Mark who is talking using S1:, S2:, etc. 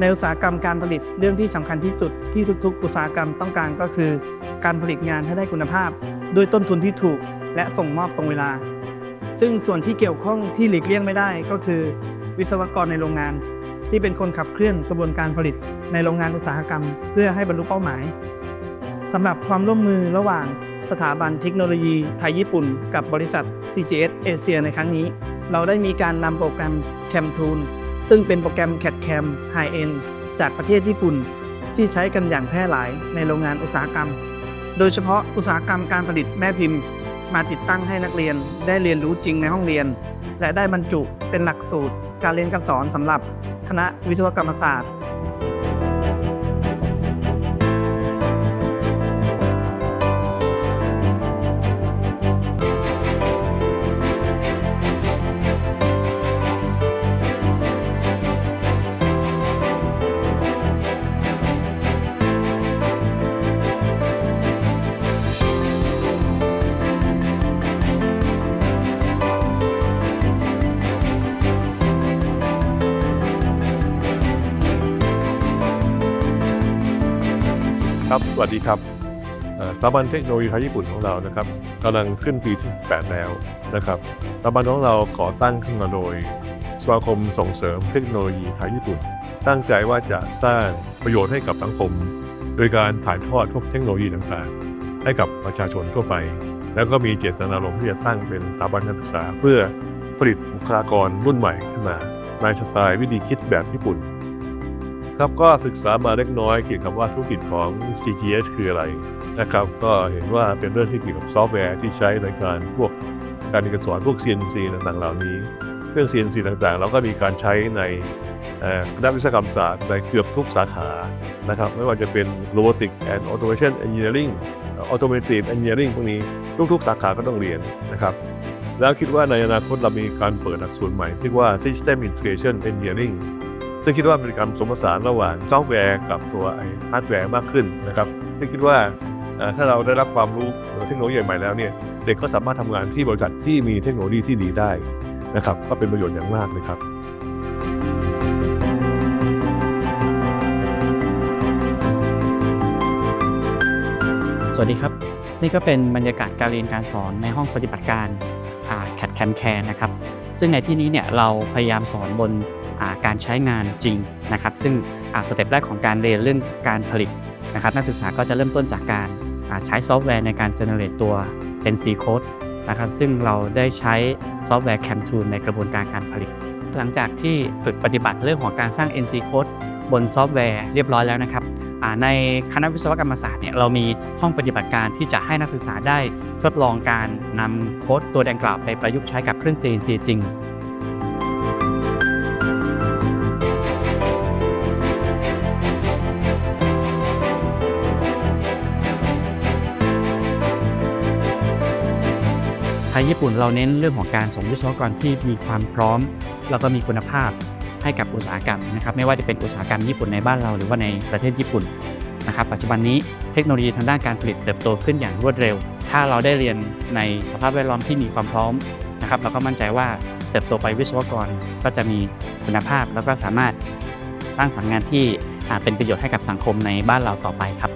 S1: ในอุตสาหกรรมการผลิตเรื่องที่สำคัญที่สุดที่ทุกๆ อุตสาหกรรมต้องการก็คือ การผลิตงานให้ได้คุณภาพ ด้วยต้นทุนที่ถูก และส่งมอบตรงเวลา ซึ่งส่วนที่เกี่ยวข้องที่หลีกเลี่ยงไม่ได้ก็คือ วิศวกรในโรงงาน ที่เป็นคนขับเคลื่อนกระบวนการผลิตในโรงงานอุตสาหกรรม เพื่อให้บรรลุเป้าหมายสำหรับความร่วมมือระหว่างสถาบันเทคโนโลยีไทยญี่ปุ่น กับบริษัท CGS เอเชียในครั้งนี้ เราได้มีการนำโปรแกรม CamTool ซึ่งเป็นโปรแกรม CAD-CAM High End จากประเทศญี่ปุ่น ที่ใช้กันอย่างแพร่หลายในโรงงานอุตสาหกรรม โดยเฉพาะอุตสาหกรรมการผลิตแม่พิมพ์ มาติดตั้งให้นักเรียนได้เรียนรู้จริงในห้องเรียน และได้บรรจุเป็นหลักสูตรการเรียนการสอนสำหรับคณะวิศวกรรมศาสตร์
S2: ครับสวัสดีครับสถาบันเทคโนโลยีไทยญี่ปุ่นของเรานะครับกำลังขึ้นปีที่ 18 แล้วนะครับสถาบันของเราก่อตั้งขึ้นมาโดยสมาคมส่งเสริมเทคโนโลยีไทยญี่ปุ่น ตั้งใจว่าจะสร้างประโยชน์ให้กับสังคม โดยการถ่ายทอดพวกเทคโนโลยีต่างๆ ให้กับประชาชนทั่วไป แล้วก็มีเจตนารมณ์ที่จะตั้งเป็นสถาบันการศึกษา เพื่อผลิตบุคลากรรุ่นใหม่ขึ้นมาในสไตล์วิธีคิดแบบญี่ปุ่น ครับก็ศึกษามาเล็กน้อยเกี่ยวกับว่าธุรกิจของ CGS คืออะไรนะครับ ก็เห็นว่าเป็นเรื่องที่เกี่ยวกับซอฟต์แวร์ที่ใช้ในการพวกการเรียนการสอนพวก CNC ต่างๆเหล่านี้ เครื่อง CNC ต่างๆ เราก็มีการใช้ในเอ่อคณะวิศวกรรมศาสตร์ในเกือบทุกสาขานะครับ ไม่ว่าจะเป็น Robotic and Automation Engineering Automotive Engineering พวกนี้ทุกๆ สาขาก็ต้องเรียนนะครับ แล้วคิดว่าในอนาคตเรามีการเปิดหลักสูตรใหม่ที่ว่า System Integration Engineering ซึ่งคิดว่าเป็นการสมผสานระหว่างซอฟต์แวร์กับตัวไอ้ฮาร์ดแวร์มากขึ้นนะครับซึ่งคิดว่าถ้าเราได้รับความรู้เทคโนโลยีใหม่แล้วเนี่ยเด็กก็สามารถทำงานที่บริษัทที่มีเทคโนโลยีที่ดีได้นะครับก็เป็นประโยชน์อย่างมากเลยครับ
S3: สวัสดีครับ นี่ก็เป็นบรรยากาศการเรียนการสอนในห้องปฏิบัติการแคดแคมแคร์นะครับ ซึ่งในที่นี้เนี่ยเราพยายามสอนบน การใช้งานจริงนะครับ ซึ่งสเต็ปแรกของการเรียนเรื่องการผลิตนะครับ นักศึกษาก็จะเริ่มต้นจากการใช้ซอฟต์แวร์ในการ generate ตัว NC code นะครับ ซึ่งเราได้ใช้ซอฟต์แวร์ CamTool ในกระบวนการการผลิต หลังจากที่ฝึกปฏิบัติเรื่องของการสร้าง NC code บนซอฟต์แวร์เรียบร้อยแล้วนะครับในคณะวิศวกรรมศาสตร์เนี่ยเรามีห้องปฏิบัติการที่จะให้นักศึกษาได้ทดลองการนำโค้ดตัวดังกล่าวไปประยุกต์ใช้กับเครื่อง CNC จริง ไทยญี่ปุ่นเราเน้นเรื่องของการส่งวิศวกรที่มีความพร้อม แล้วก็มีคุณภาพให้กับอุตสาหกรรมนะครับไม่ว่าจะเป็นอุตสาหกรรมญี่ปุ่นในบ้านเราหรือว่าในประเทศญี่ปุ่นนะครับปัจจุบันนี้เทคโนโลยีทางด้านการผลิตเติบโตขึ้นอย่างรวดเร็ว ถ้าเราได้เรียนในสภาพแวดล้อมที่มีความพร้อมนะครับเราก็มั่นใจว่าเติบโตไปวิศวกรก็จะมีคุณภาพ แล้วก็สามารถสร้างสรรค์งานที่เป็นประโยชน์ให้กับสังคมในบ้านเราต่อไปครับ